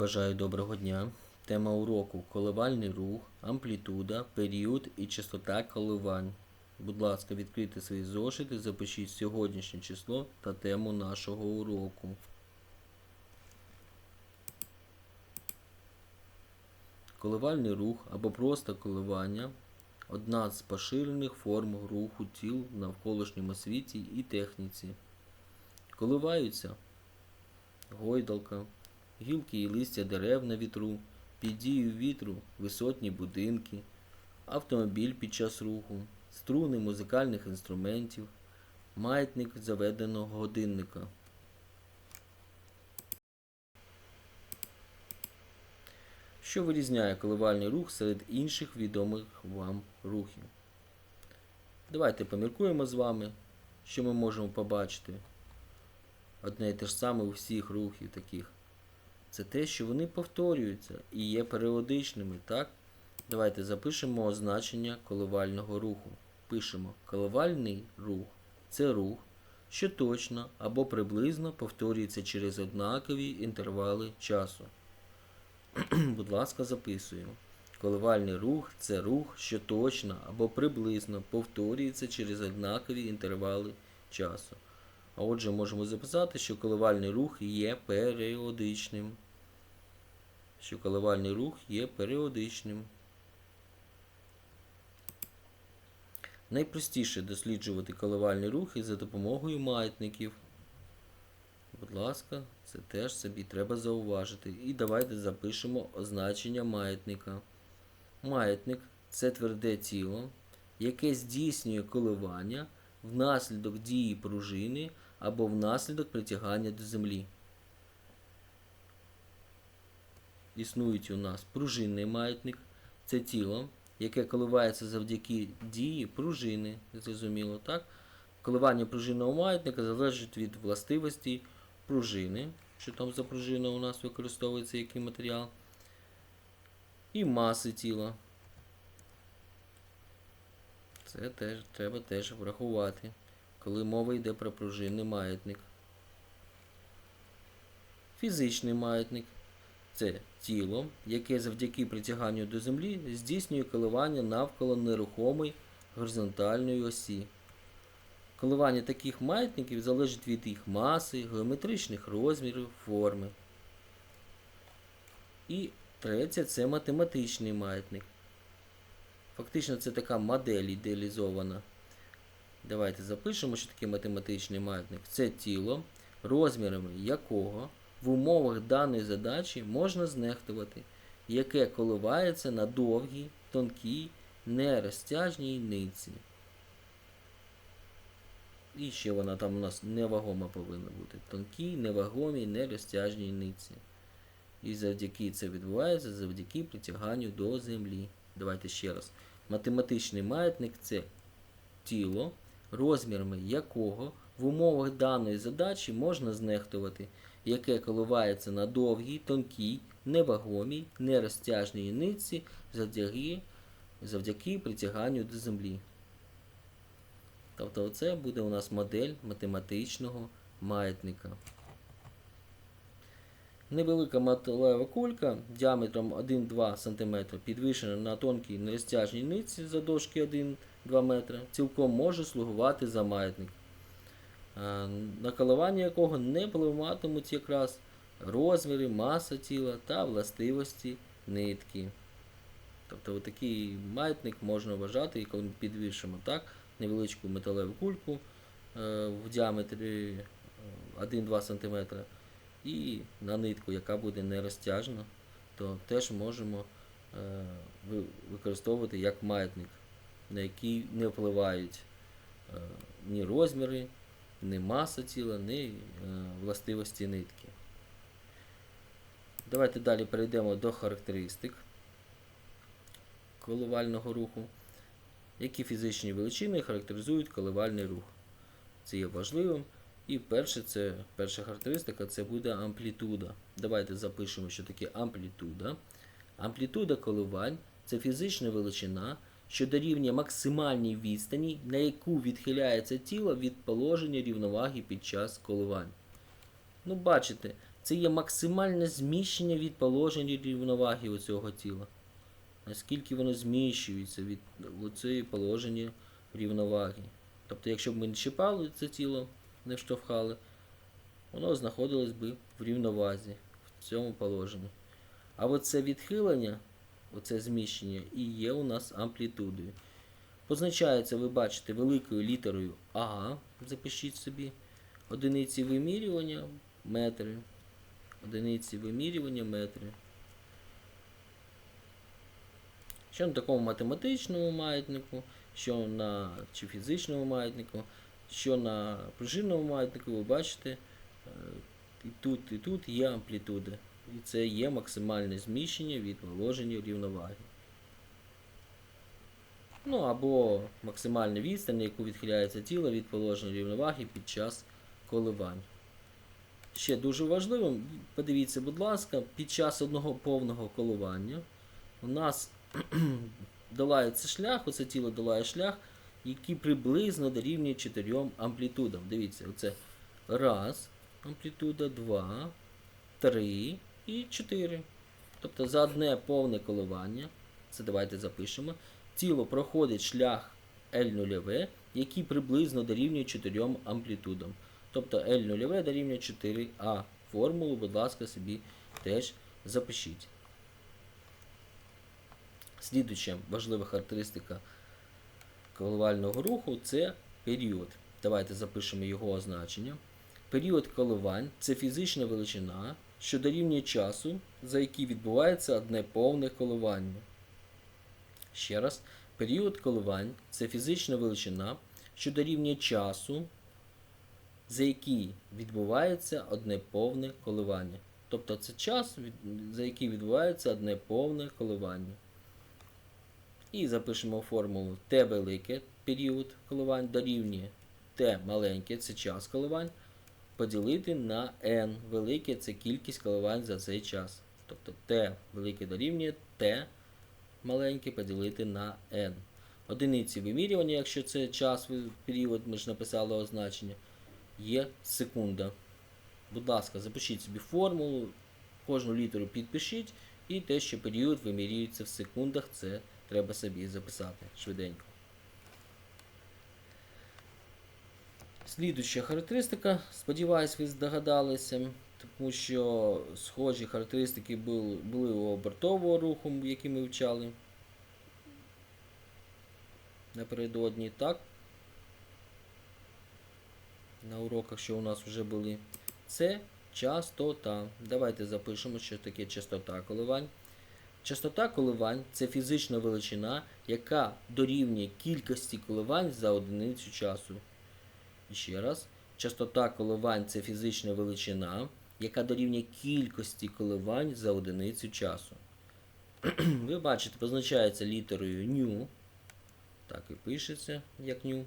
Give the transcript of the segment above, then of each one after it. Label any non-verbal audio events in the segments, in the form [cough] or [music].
Бажаю доброго дня. Тема уроку коливальний рух, амплітуда, період і частота коливань. Будь ласка, відкрийте свої зошити, запишіть сьогоднішнє число та тему нашого уроку. Коливальний рух або просто коливання одна з поширених форм руху тіл в навколишньому світі і техніці. Коливаються гойдалка, гілки і листя дерев на вітру, під дією вітру висотні будинки, автомобіль під час руху, струни музикальних інструментів, маятник заведеного годинника. Що вирізняє коливальний рух серед інших відомих вам рухів? Давайте поміркуємо з вами, що ми можемо побачити. Одне і те ж саме у всіх рухів таких. Це те, що вони повторюються і є періодичними, так? Давайте запишемо означення коливального руху. Пишемо коливальний рух це рух, що точно або приблизно повторюється через однакові інтервали часу. [clears throat] Будь ласка, записуємо. Коливальний рух це рух, що точно або приблизно повторюється через однакові інтервали часу. А отже, можемо записати, що коливальний рух є періодичним. Що коливальний рух є періодичним. Найпростіше досліджувати коливальні рухи за допомогою маятників. Будь ласка, це теж собі треба зауважити. І давайте запишемо означення маятника. Маятник це тверде тіло, яке здійснює коливання внаслідок дії пружини або внаслідок притягання до землі. Існують у нас пружинний маятник. Це тіло, яке коливається завдяки дії пружини. Зрозуміло, так? Коливання пружинного маятника залежить від властивості пружини, що там за пружина у нас використовується який матеріал, і маси тіла. Це теж треба теж врахувати, коли мова йде про пружинний маятник. Фізичний маятник це тіло, яке завдяки притяганню до землі здійснює коливання навколо нерухомої горизонтальної осі. Коливання таких маятників залежить від їх маси, геометричних розмірів, форми. І третє це математичний маятник. Фактично це така модель ідеалізована. Давайте запишемо, що таке математичний маятник. Це тіло, розмірами якого в умовах даної задачі можна знехтувати, яке коливається на довгій, тонкій, нерозтяжній нитці. І ще вона там у нас невагома повинна бути. Тонкій, невагомій, нерозтяжній нитці. І завдяки це відбувається завдяки притяганню до землі. Давайте ще раз. Математичний маятник це тіло, розмірами якого в умовах даної задачі можна знехтувати, яке коливається на довгій, тонкій, невагомій, нерозтяжній ниці завдяки завдяки притяганню до землі. Тобто це буде у нас модель математичного маятника. Невелика металева кулька діаметром 1-2 см підвищена на тонкій нерозтяжній ниці за дошки 1 2 метри, цілком може слугувати за маятник, е, Накалування якого не впливатимуть якраз розміри, маса тіла та властивості нитки. Тобто такий маятник можна вважати, коли ми підвішимо так, невеличку металеву кульку е, в діаметрі е, 1-2 см. І на нитку, яка буде не розтяжна, то теж можемо використовувати як маятник на який не впливають е, ні розміри, ні маса тіла, ні властивості нитки. Давайте далі перейдемо до характеристик коливального руху. Які фізичні величини характеризують коливальний рух? Це є важливим. І перше, це, перша характеристика це буде амплітуда. Давайте запишемо, що таке амплітуда. Амплітуда коливань це фізична величина, що дорівнює максимальній відстані, на яку відхиляється тіло від положення рівноваги під час коливань. Ну, бачите, це є максимальне зміщення від положення рівноваги у цього тіла. Наскільки воно зміщується від цієї положення рівноваги. Тобто, якщо б ми не чіпали це тіло, не штовхали, воно знаходилось би в рівновазі, в цьому положенні. А оце відхилення, оце зміщення і є у нас амплітудою. Позначається, ви бачите, великою літерою А, запишіть собі, одиниці вимірювання метри. Одиниці вимірювання метри. Що на такому математичному маятнику, що на чи фізичному маятнику, що на пружинному маятнику, ви бачите, е, і тут, і тут є амплітуда. І це є максимальне зміщення від положення рівноваги. Ну або максимальна відстань, на яку відхиляється тіло від положення рівноваги під час коливань. Ще дуже важливим, подивіться, будь ласка, під час одного повного коливання у нас [clears throat] долається шлях, оце тіло долає шлях, який приблизно дорівнює 4 амплітудам. Дивіться, оце раз амплітуда, два, три і 4. Тобто за одне повне коливання, це давайте запишемо, тіло проходить шлях L0, який приблизно дорівнює 4 амплітудам. Тобто L0 дорівнює 4А. Формулу, будь ласка, собі теж запишіть. Слідуюча важлива характеристика коливального руху це період. Давайте запишемо його означення. Період коливань це фізична величина, що дорівнює часу, за який відбувається одне повне коливання. Ще раз, період коливань це фізична величина, що дорівнює часу, за який відбувається одне повне коливання. Тобто це час, за який відбувається одне повне коливання. І запишемо формулу Т велике період коливань дорівнює Т маленьке це час коливань, поділити на n велике це кількість коливань за цей час. Тобто Т велике дорівнює Т маленьке поділити на n. Одиниці вимірювання, якщо це час період, ми ж написали означення, є секунда. Будь ласка, запишіть собі формулу, кожну літеру підпишіть, і те, що період вимірюється в секундах, це треба собі записати швиденько. Слідуюча характеристика, сподіваюсь, ви здогадалися, тому що схожі характеристики були, були у обертового руху, який ми вчали напередодні, так? На уроках, що у нас вже були. Це частота. Давайте запишемо, що таке частота коливань. Частота коливань це фізична величина, яка дорівнює кількості коливань за одиницю часу. Ще раз, частота коливань це фізична величина, яка дорівнює кількості коливань за одиницю часу. [clears throat] Ви бачите, позначається літерою ню. Так і пишеться, як ню.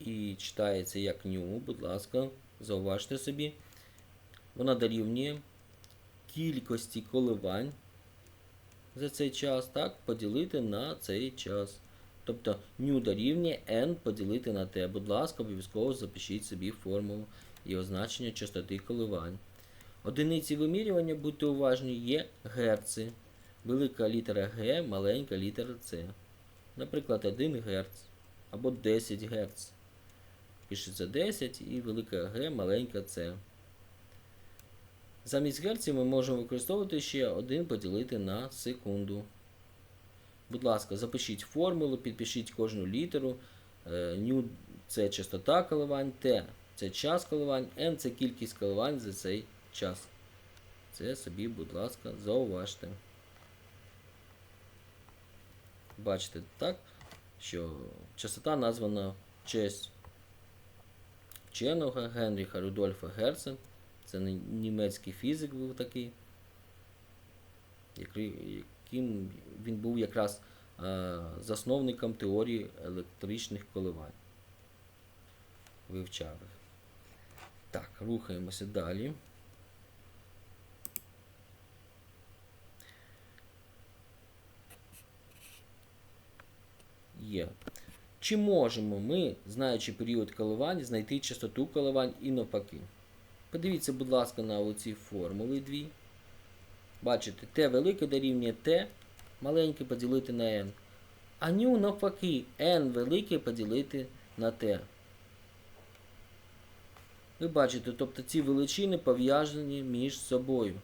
І читається як ню, будь ласка, зауважте собі. Вона дорівнює кількості коливань за цей час, так, поділити на цей час. Тобто ню дорівнює n поділити на t. Будь ласка, обов'язково запишіть собі формулу і означення частоти коливань. Одиниці вимірювання, будьте уважні, є герци. Велика літера Г, маленька літера С. Наприклад, 1 Гц або 10 Гц. Пишеться 10 і велика Г, маленька С. Замість герців ми можемо використовувати ще 1 поділити на секунду. Будь ласка, запишіть формулу, підпишіть кожну літеру. Ню це частота коливань, Т це час коливань, N це кількість коливань за цей час. Це собі, будь ласка, зауважте. Бачите, так, що частота названа в честь вченого Генріха Рудольфа Герца. Це німецький фізик був такий, яким він був якраз засновником теорії електричних коливань. Вивчав їх. Так, рухаємося далі. Є. Чи можемо ми, знаючи період коливань, знайти частоту коливань і навпаки? Подивіться, будь ласка, на оці формули дві. Бачите, Т велике дорівнює Т маленьке поділити на n. А ню навпаки, n велике поділити на t. Ви бачите, тобто ці величини пов'язані між собою.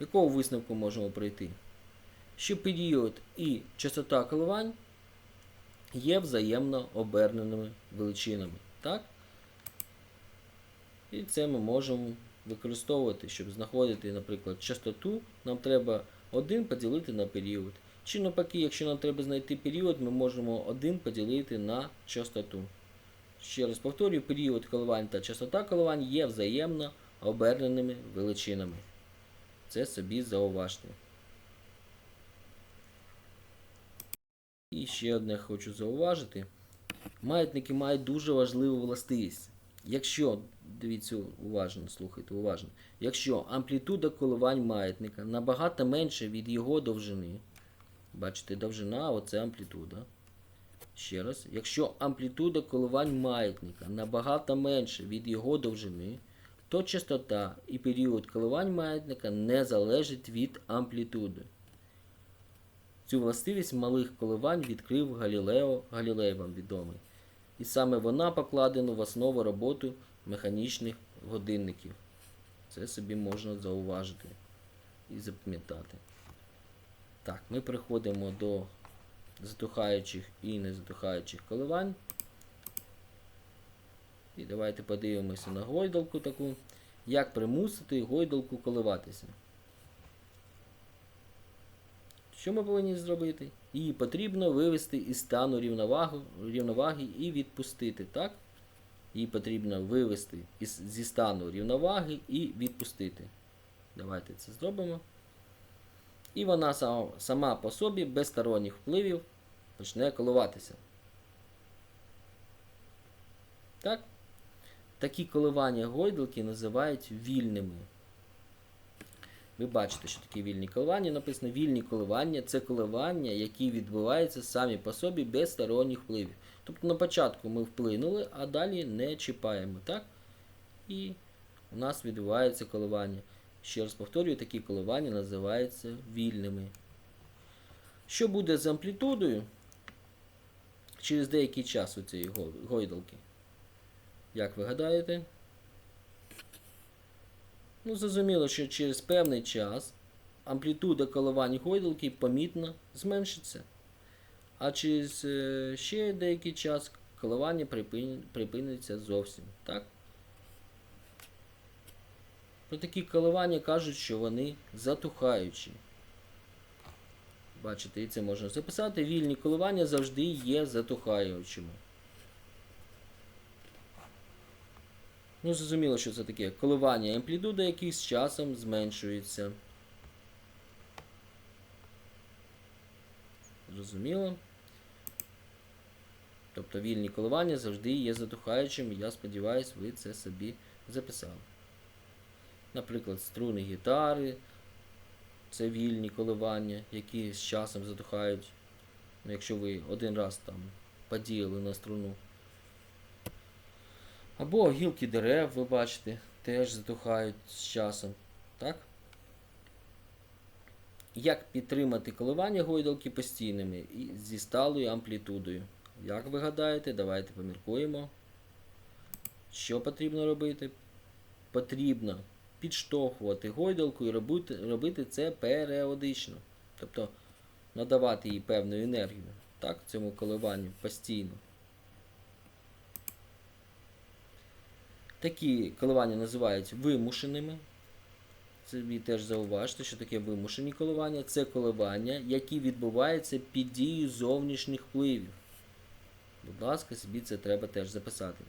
Якого висновку можемо прийти? Що період і частота коливань є взаємно оберненими величинами. Так? І це ми можемо використовувати, щоб знаходити, наприклад, частоту, нам треба 1 поділити на період. Чи навпаки, якщо нам треба знайти період, ми можемо 1 поділити на частоту. Ще раз повторюю, період коливань та частота коливань є взаємно оберненими величинами. Це собі зауважте. І ще одне хочу зауважити. Маятники мають дуже важливу властивість. Якщо, дивіться уважно, слухайте уважно, якщо амплітуда коливань маятника набагато менша від його довжини, бачите, довжина, оце амплітуда. Ще раз, якщо амплітуда коливань маятника набагато менша від його довжини, то частота і період коливань маятника не залежить від амплітуди. Цю властивість малих коливань відкрив Галілео, Галілей вам відомий. І саме вона покладена в основу роботи механічних годинників. Це собі можна зауважити і запам'ятати. Так, ми переходимо до затухаючих і незатухаючих коливань. І давайте подивимося на гойдалку таку. Як примусити гойдалку коливатися. Що ми повинні зробити? Її потрібно вивести із стану рівноваги і відпустити. так? Її потрібно вивести із, зі стану рівноваги і відпустити. Давайте це зробимо. І вона сама, сама по собі без сторонніх впливів почне коливатися. Так? Такі коливання гойдалки називають вільними. Ви бачите, що такі вільні коливання. Написано вільні коливання це коливання, які відбуваються самі по собі без сторонніх впливів. Тобто на початку ми вплинули, а далі не чіпаємо. так? І у нас відбувається коливання. Ще раз повторюю, такі коливання називаються вільними. Що буде з амплітудою через деякий час у цієї гойдалки? Як ви гадаєте? Ну, зрозуміло, що через певний час амплітуда коливань гойдалки помітно зменшиться. А через е, ще деякий час коливання припин, припиниться зовсім. Так? Про такі коливання кажуть, що вони затухаючі. Бачите, і це можна записати. Вільні коливання завжди є затухаючими. Ну, зрозуміло, що це таке. Коливання амплітуда, які з часом зменшується. Зрозуміло. Тобто вільні коливання завжди є затухаючими. Я сподіваюся, ви це собі записали. Наприклад, струни гітари. Це вільні коливання, які з часом затухають. Ну, Якщо ви один раз там подіяли на струну. Або гілки дерев, ви бачите, теж затухають з часом. Так? Як підтримати коливання гойдалки постійними і зі сталою амплітудою? Як ви гадаєте, давайте поміркуємо. Що потрібно робити? Потрібно підштовхувати гойдалку і робити, робити це періодично. Тобто надавати їй певну енергію так, цьому коливанню постійно. Такі коливання називають вимушеними. Ви теж зауважте, що таке вимушені коливання. Це коливання, які відбуваються під дією зовнішніх впливів. Будь ласка, собі це треба теж записати.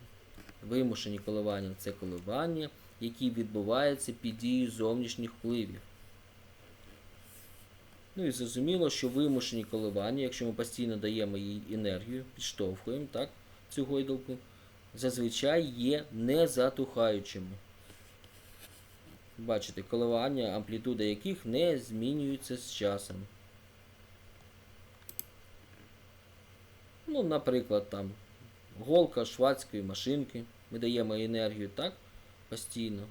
Вимушені коливання це коливання, які відбуваються під дією зовнішніх впливів. Ну і зрозуміло, що вимушені коливання, якщо ми постійно даємо їй енергію, підштовхуємо так, цю гойдалку, зазвичай є незатухаючими. Бачите, коливання, амплітуда яких не змінюється з часом. Ну, наприклад, там голка швадської машинки. Ми даємо енергію так постійно.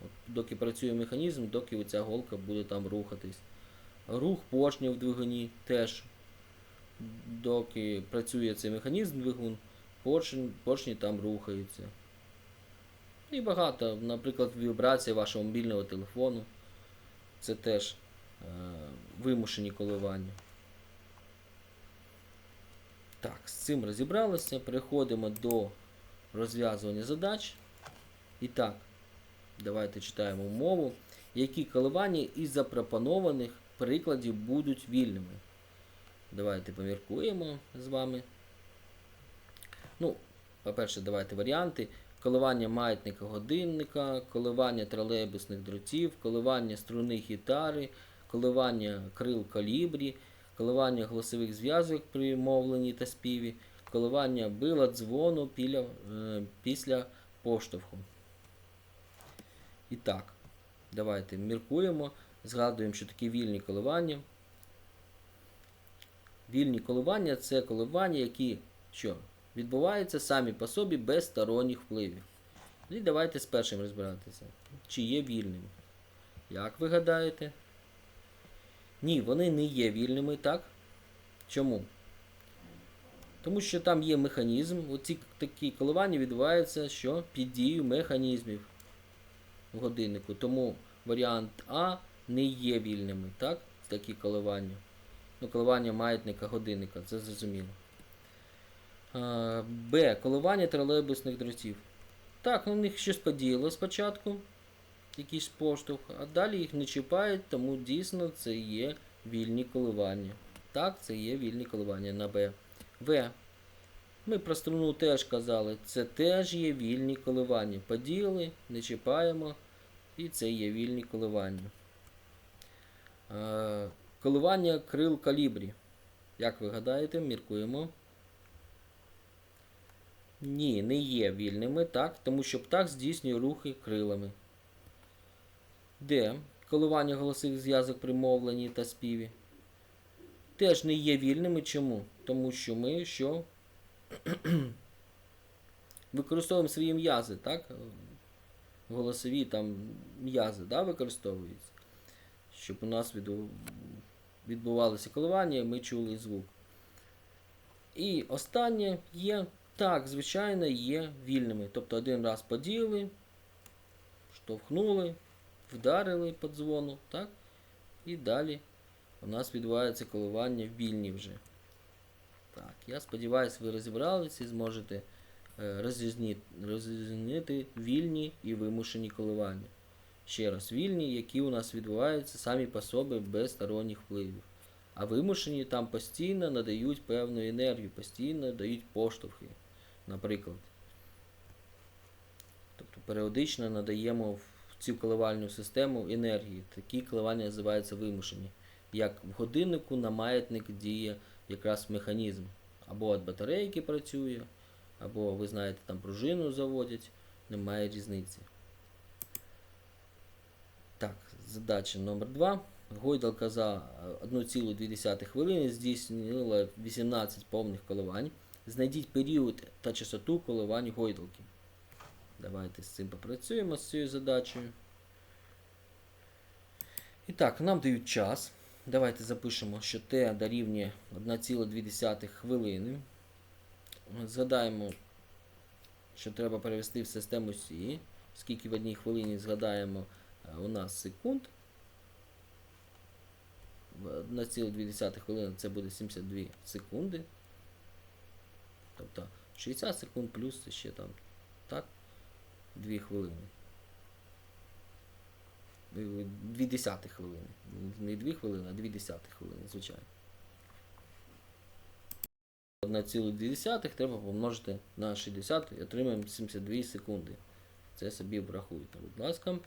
От, доки працює механізм, доки оця голка буде там рухатись. Рух поршня в двигуні теж. Доки працює цей механізм двигун, поршень, поршні там рухаються. І багато, наприклад, вібрація вашого мобільного телефону. Це теж е, вимушені коливання. Так, з цим розібралися. Переходимо до розв'язування задач. І так, давайте читаємо умову. Які коливання із запропонованих прикладів будуть вільними? Давайте поміркуємо з вами. Ну, по-перше, давайте варіанти. Коливання маятника годинника, коливання тролейбусних дротів, коливання струни гітари, коливання крил калібрі, коливання голосових зв'язок при мовленні та співі, коливання била дзвону піля, е, після поштовху. І так, давайте міркуємо, згадуємо, що такі вільні коливання. Вільні коливання це коливання, які що, відбуваються самі по собі без сторонніх впливів. І давайте з першим розбиратися. Чи є вільними? Як ви гадаєте? Ні, вони не є вільними, так? Чому? Тому що там є механізм. Оці такі коливання відбуваються що? під дією механізмів в годиннику. Тому варіант А не є вільними, так? Такі коливання. Ну, коливання маятника годинника, це зрозуміло. Б. Коливання тролейбусних дротів. Так, на них щось подіяло спочатку, якийсь поштовх, а далі їх не чіпають, тому дійсно це є вільні коливання. Так, це є вільні коливання на Б. В. Ми про струну теж казали, це теж є вільні коливання. Подіяли, не чіпаємо, і це є вільні коливання. Е, коливання крил калібрі. Як ви гадаєте, міркуємо. Ні, не є вільними, так, тому що птах здійснює рухи крилами. Д. Коливання голосових зв'язок при мовленні та співі. Теж не є вільними. Чому? Тому що ми що? [clears throat] Використовуємо свої м'язи, так? Голосові там м'язи да, використовуються. Щоб у нас відбувалося коливання, і ми чули звук. І останнє є, так, звичайно, є вільними. Тобто один раз подіяли, штовхнули, вдарили по дзвону, так? І далі у нас відбувається коливання вільні вже. Так, я сподіваюся, ви розібралися і зможете е, розрізнити вільні і вимушені коливання. Ще раз, вільні, які у нас відбуваються самі по собі без сторонніх впливів. А вимушені там постійно надають певну енергію, постійно дають поштовхи, наприклад. Тобто періодично надаємо в цю коливальну систему енергії. Такі коливання називаються вимушені. Як в годиннику на маятник діє якраз механізм. Або від батарейки працює, або ви знаєте, там пружину заводять, немає різниці. Так, задача номер 2. Гойдалка за е, 1,2 хвилини здійснила 18 повних коливань. Знайдіть період та частоту коливань гойдалки. Давайте з цим попрацюємо з цією задачею. І так, нам дають час. Давайте запишемо, що t дорівнює 1,2 хвилини. Згадаємо, що треба перевести в систему Сі. Скільки в одній хвилині згадаємо е, у нас секунд. В 1,2 хвилини це буде 72 секунди. Тобто 60 секунд плюс ще там 2 хвилини. Дві десятих хвилини. Не 2 хвилини, а 2 десятих хвилини, звичайно. 1,2 треба помножити на 60 і отримаємо 72 секунди. Це собі врахуйте, будь ласка.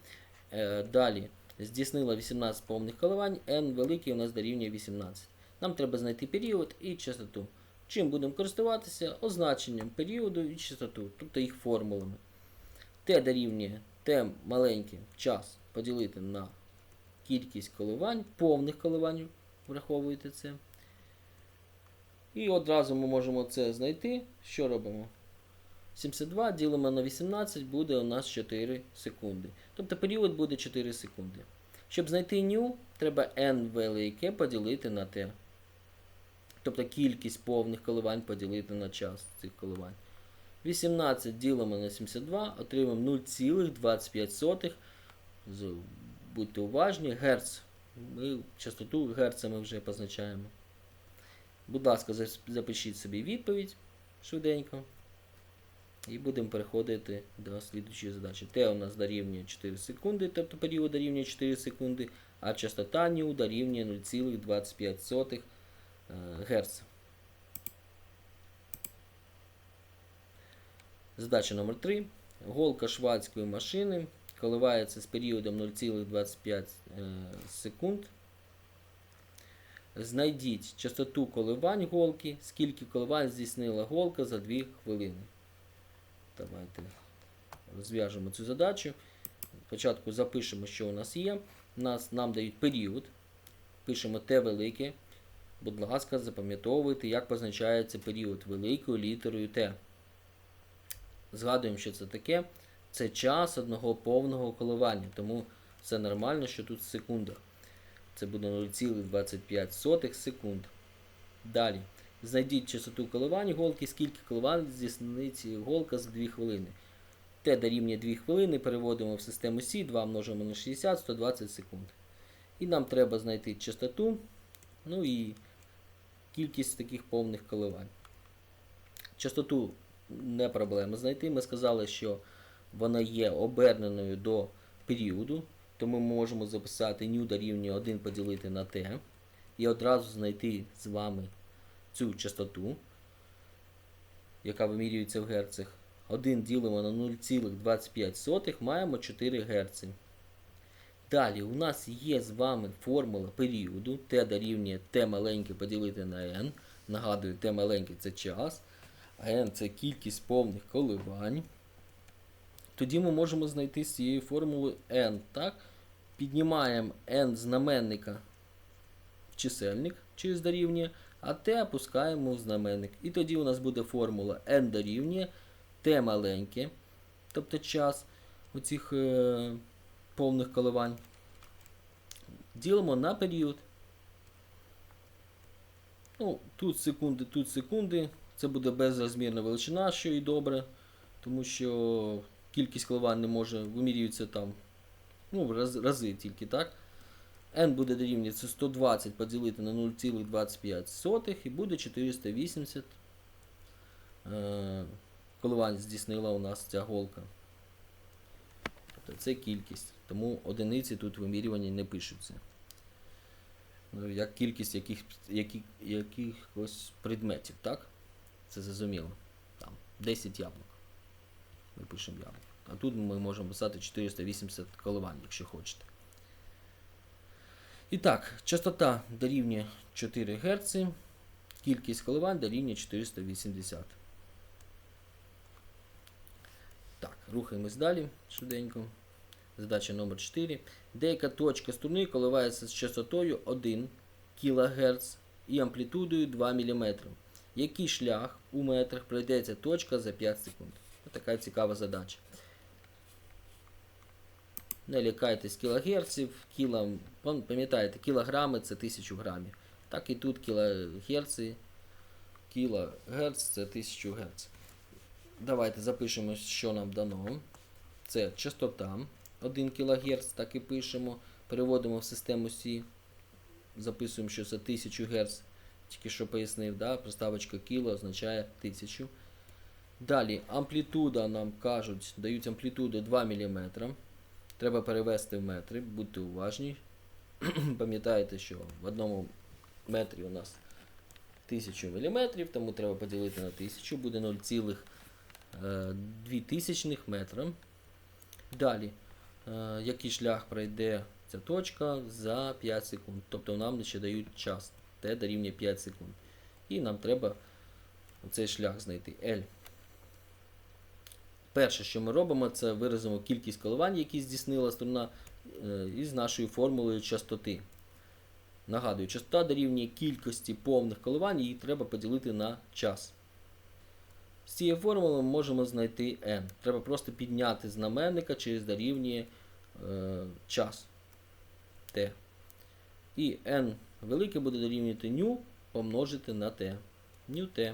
Е, далі. Здійснила 18 повних коливань, n великий у нас дорівнює 18. Нам треба знайти період і частоту. Чим будемо користуватися? Означенням періоду і частоту, тобто їх формулами. T дорівнює T маленьке час поділити на кількість коливань, повних коливань, враховуєте це. І одразу ми можемо це знайти. Що робимо? 72 ділимо на 18 буде у нас 4 секунди. Тобто період буде 4 секунди. Щоб знайти new, треба n велике поділити на t. Тобто кількість повних коливань поділити на час цих коливань. 18 ділимо на 72, отримаємо 0,25. Будьте уважні, герц. Ми частоту герцами вже позначаємо. Будь ласка, запишіть собі відповідь швиденько. І будемо переходити до слідуючої задачі. Т у нас дорівнює 4 секунди, тобто період дорівнює 4 секунди, а частота ню дорівнює 0,25 Гц. Задача номер 3. Голка швадської машини коливається з періодом 0,25 е, секунд. Знайдіть частоту коливань голки, скільки коливань здійснила голка за 2 хвилини. Давайте розв'яжемо цю задачу. Спочатку запишемо, що у нас є. Нас, нам дають період. Пишемо Т велике. Будь ласка, запам'ятовуйте, як позначається період великою літерою Т. Згадуємо, що це таке. Це час одного повного коливання. Тому все нормально, що тут в секундах. Це буде 0,25 секунд. Далі. Знайдіть частоту коливань голки, скільки коливань здійснить голка за 2 хвилини. Т дорівнює 2 хвилини, переводимо в систему Сі, 2 множимо на 60, 120 секунд. І нам треба знайти частоту, ну і кількість таких повних коливань. Частоту не проблема знайти. Ми сказали, що вона є оберненою до періоду, тому ми можемо записати ню дорівнює 1 поділити на t і одразу знайти з вами цю частоту, яка вимірюється в герцах. 1 ділимо на 0,25, маємо 4 Гц. Далі у нас є з вами формула періоду t дорівнює t маленьке поділити на n. Нагадую, t маленьке це час, n це кількість повних коливань. Тоді ми можемо знайти з цією формулою n. Так? Піднімаємо n знаменника в чисельник через дорівнює, а t опускаємо в знаменник. І тоді у нас буде формула n дорівнює t маленьке, тобто час оцих е, повних коливань. Ділимо на період. Ну, Тут секунди, тут секунди. Це буде безрозмірна величина, що і добре, тому що кількість коливань не може вимірюється там ну, раз, рази тільки так. n буде дорівнюється 120 поділити на 0,25 і буде 480 е, коливань здійснила у нас ця голка. Тобто це кількість. Тому одиниці тут вимірювання не пишуться. Ну, як кількість яких, яких, якихось предметів, так? Це зрозуміло. Там 10 яблук. Ми пишемо яблук. А тут ми можемо писати 480 коливань, якщо хочете. І так, частота дорівнює 4 Гц, кількість коливань дорівнює 480. Так, рухаємось далі швиденько. Задача номер 4. Деяка точка струни коливається з частотою 1 кГц і амплітудою 2 мм. Який шлях у метрах пройде ця точка за 5 секунд? Ось така цікава задача. Не лякайтесь кілогерців, кіло, пам'ятаєте, кілограми це 1000 грамів. Так і тут кілогерці, кілогерц це 1000 Гц. Давайте запишемо, що нам дано. Це частота 1 кГц, так і пишемо. Переводимо в систему Сі. Записуємо, що це 1000 Гц. Тільки що пояснив, да? приставочка кіло означає 1000. Далі амплітуда нам кажуть, дають амплітуду 2 мм. Треба перевести в метри, будьте уважні. [clears throat] Пам'ятаєте, що в одному метрі у нас 1000 мм, тому треба поділити на 1000, буде 0,2 метра. Далі, е, який шлях пройде ця точка за 5 секунд. Тобто нам ще дають час, t дорівнює 5 секунд. І нам треба цей шлях знайти L. Перше, що ми робимо, це виразимо кількість коливань, які здійснила струна, е, із нашою формулою частоти. Нагадую, частота дорівнює кількості повних коливань, її треба поділити на час. З цієї формули ми можемо знайти n. Треба просто підняти знаменника через дорівнює е, час t. І n велике буде дорівнювати ню помножити на t. Ню t.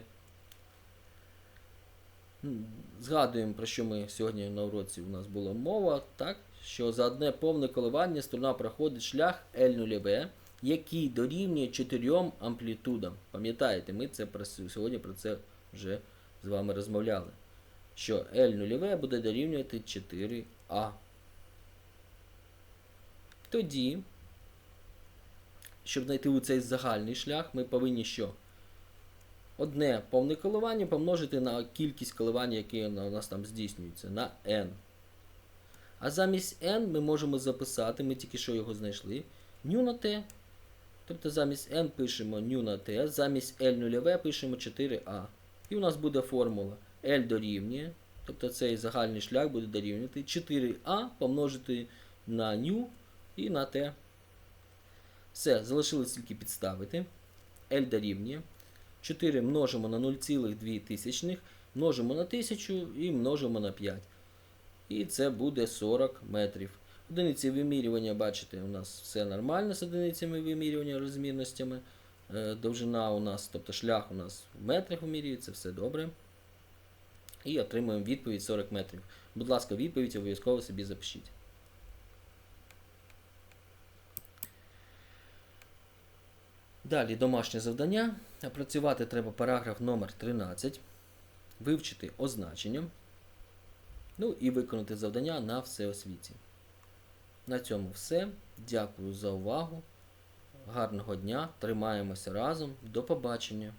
Згадуємо, про що ми сьогодні на уроці у нас була мова, так? що за одне повне коливання струна проходить шлях L0V, який дорівнює 4 амплітудам. Пам'ятаєте, ми це сьогодні про це вже з вами розмовляли. Що L0V буде дорівнювати 4А. Тоді, щоб знайти у цей загальний шлях, ми повинні що? Одне повне коливання помножити на кількість коливань, які у нас там здійснюються, на n. А замість n ми можемо записати, ми тільки що його знайшли, ню на t. Тобто замість n пишемо ню на t, замість L 0 пишемо 4a. І у нас буде формула L дорівнює, тобто цей загальний шлях буде дорівнювати 4a помножити на ню і на t. Все, залишилось тільки підставити. L дорівнює. 4 множимо на 0,2, множимо на 1000 і множимо на 5. І це буде 40 метрів. Одиниці вимірювання, бачите, у нас все нормально з одиницями вимірювання розмірностями. Е, Довжина у нас, тобто шлях у нас в метрах вимірюється, все добре. І отримуємо відповідь 40 метрів. Будь ласка, відповідь обов'язково собі запишіть. Далі домашнє завдання. Опрацювати треба параграф номер 13, вивчити означення. Ну і виконати завдання на всеосвіті. На цьому все. Дякую за увагу. Гарного дня. Тримаємося разом. До побачення.